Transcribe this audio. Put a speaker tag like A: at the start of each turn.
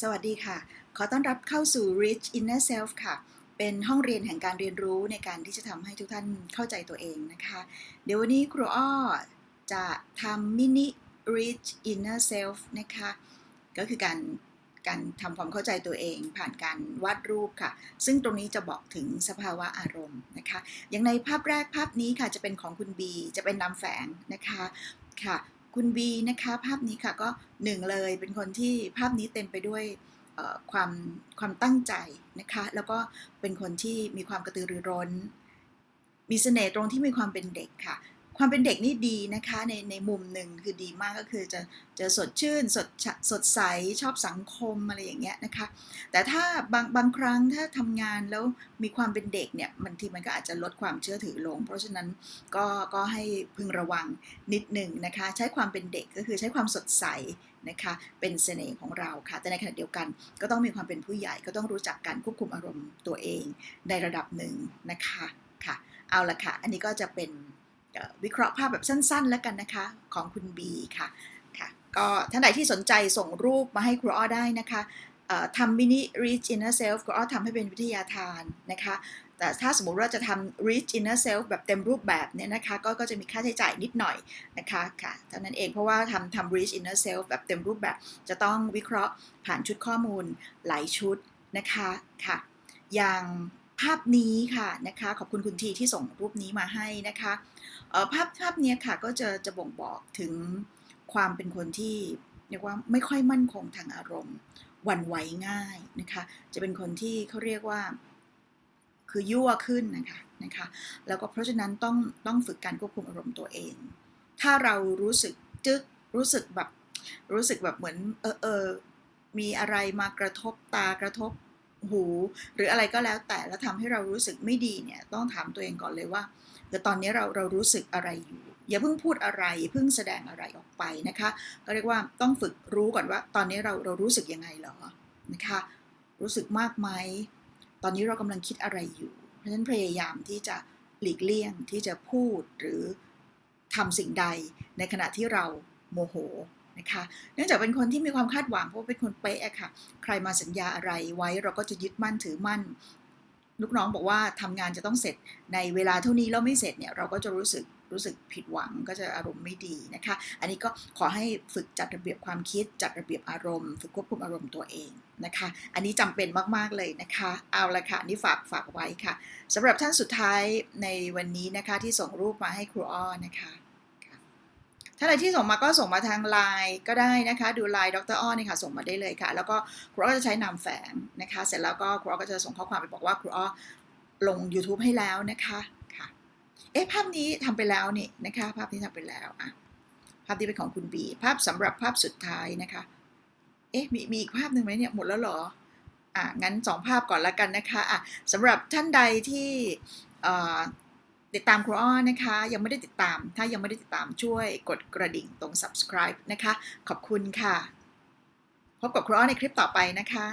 A: สวัสดีค่ะ ขอต้อนรับเข้าสู่ Rich Inner Self ค่ะ เป็นห้องเรียนแห่งการเรียนรู้ในการที่จะทำให้ทุกท่านเข้าใจตัวเองนะคะ เดี๋ยววันนี้ครูอ้อจะทำมินิ Rich Inner Self นะคะ ก็คือการการทำความเข้าใจตัวเอง ผ่านการวาดรูปค่ะ ซึ่งตรงนี้จะบอกถึงสภาวะอารมณ์นะคะ อย่างในภาพแรกภาพนี้ค่ะจะเป็นของคุณบี จะเป็นนามแฝงนะคะค่ะ คุณบีนะคะภาพนี้ค่ะก็หนึ่งเลยเป็นคนที่ภาพนี้เต็มไปด้วยความความตั้งใจนะคะแล้วก็เป็นคนที่มีความกระตือรือร้น มีเสน่ห์ตรงที่มีความเป็นเด็กค่ะ ความเป็นเด็กนี่ดีนะคะในในมุมหนึ่งคือดีมากก็คือจะจะสดชื่นสดสดใสชอบสังคมอะไรอย่างเงี้ยนะคะ แต่ถ้าบางบางครั้งถ้าทำงานแล้วมีความเป็นเด็กเนี่ยบางทีมันก็อาจจะลดความเชื่อถือลง เพราะฉะนั้นก็ก็ให้พึงระวังนิดหนึ่งนะคะ ใช้ความเป็นเด็กก็คือใช้ความสดใสนะคะเป็นเสน่ห์ของเราค่ะ แต่ในขณะเดียวกันก็ต้องมีความเป็นผู้ใหญ่ก็ต้องรู้จักการควบคุมอารมณ์ตัวเองในระดับหนึ่งนะคะค่ะ เอาละค่ะ อันนี้ก็จะเป็น วิเคราะห์ภาพแบบสั้นๆ แล้วกันนะคะ ของคุณบีค่ะค่ะ ก็ท่านใดที่สนใจส่งรูปมาให้ครูอ้อได้นะคะทำมินิ reach inner self ครูอ้อทำให้เป็นวิทยาทานนะคะ แต่ถ้าสมมติว่าจะทำ reach inner self แบบเต็มรูปแบบเนี่ยนะคะก็ก็จะมีค่าใช้จ่ายนิดหน่อยนะคะค่ะเท่านั้นเองเพราะว่าทำทำ reach inner self แบบเต็มรูปแบบจะต้องวิเคราะห์ผ่านชุดข้อมูลหลายชุดนะคะค่ะอย่าง ภาพนี้ค่ะนะคะ ขอบคุณคุณทีที่ส่งรูปนี้มาให้นะคะภาพภาพเนี้ยค่ะก็จะจะบ่งบอกถึงความเป็นคนที่เรียกว่าไม่ค่อยมั่นคงทางอารมณ์วันไหวง่ายนะคะ จะเป็นคนที่เขาเรียกว่าคือยั่วขึ้นนะคะนะคะแล้วก็เพราะฉะนั้นต้องต้องฝึกการควบคุมอารมณ์ตัวเอง ถ้าเรารู้สึกจึกรู้สึกแบบรู้สึกแบบเหมือนเออเออมีอะไรมากระทบตากระทบ หู หรืออะไรก็แล้วแต่แล้วทำให้เรารู้สึกไม่ดีเนี่ยต้องถามตัวเองก่อนเลยว่าแต่ตอนนี้เราเรารู้สึกอะไรอยู่ อย่าเพิ่งพูดอะไรเพิ่งแสดงอะไรออกไปนะคะ ก็เรียกว่าต้องฝึกรู้ก่อนว่า ตอนนี้เราเรารู้สึกยังไงเหรอนะคะ รู้สึกมากไหมตอนนี้เรากำลังคิดอะไรอยู่ เพราะฉะนั้นพยายามที่จะหลีกเลี่ยงที่จะพูดหรือทำสิ่งใดในขณะที่เราโมโห นะคะ เนื่องจากเป็นคนที่มีความคาดหวังเพราะว่าเป็นคนเป๊ะอะค่ะ ใครมาสัญญาอะไรไว้เราก็จะยึดมั่นถือมั่น ลูกน้องบอกว่าทำงานจะต้องเสร็จในเวลาเท่านี้แล้วไม่เสร็จเนี่ยเราก็จะรู้สึกรู้สึกผิดหวังก็จะอารมณ์ไม่ดีนะคะ อันนี้ก็ขอให้ฝึกจัดระเบียบความคิด จัดระเบียบอารมณ์ ฝึกควบคุมอารมณ์ตัวเองนะคะ อันนี้จำเป็นมากๆเลยนะคะ เอาละค่ะนี่ฝากฝากไว้ค่ะสำหรับท่านสุดท้ายในวันนี้นะคะที่ส่งรูปมาให้ครูอ้อนะคะ ถ้าอะไรที่ส่งมาก็ส่งมาทางไลน์ก็ได้นะคะ ดูไลน์ดรอ้อนี่ค่ะส่งมาได้เลยค่ะ แล้วก็ครูอ้อจะใช้นามแฝงนะคะ เสร็จแล้วก็ครูอ้อก็จะส่งข้อความไปบอกว่าครูอ้อลง YouTube ให้แล้วนะคะค่ะ เอ๊ะภาพนี้ทำไปแล้วนี่นะคะ ภาพนี้ทำไปแล้วอะภาพนี้เป็นของคุณบีภาพสำหรับภาพสุดท้ายนะคะ เอ๊ะมีมีอีกภาพหนึ่งไหมเนี่ยหมดแล้วเหรออะงั้นสองภาพก่อนละกันนะคะอะสำหรับท่านใดที่อ่อ ติดตามครูอ้อนะคะ ยังไม่ได้ติดตาม ถ้ายังไม่ได้ติดตามช่วยกดกระดิ่งตรง subscribe นะคะ ขอบคุณค่ะ พบกับครูอ้อในคลิปต่อไปนะคะ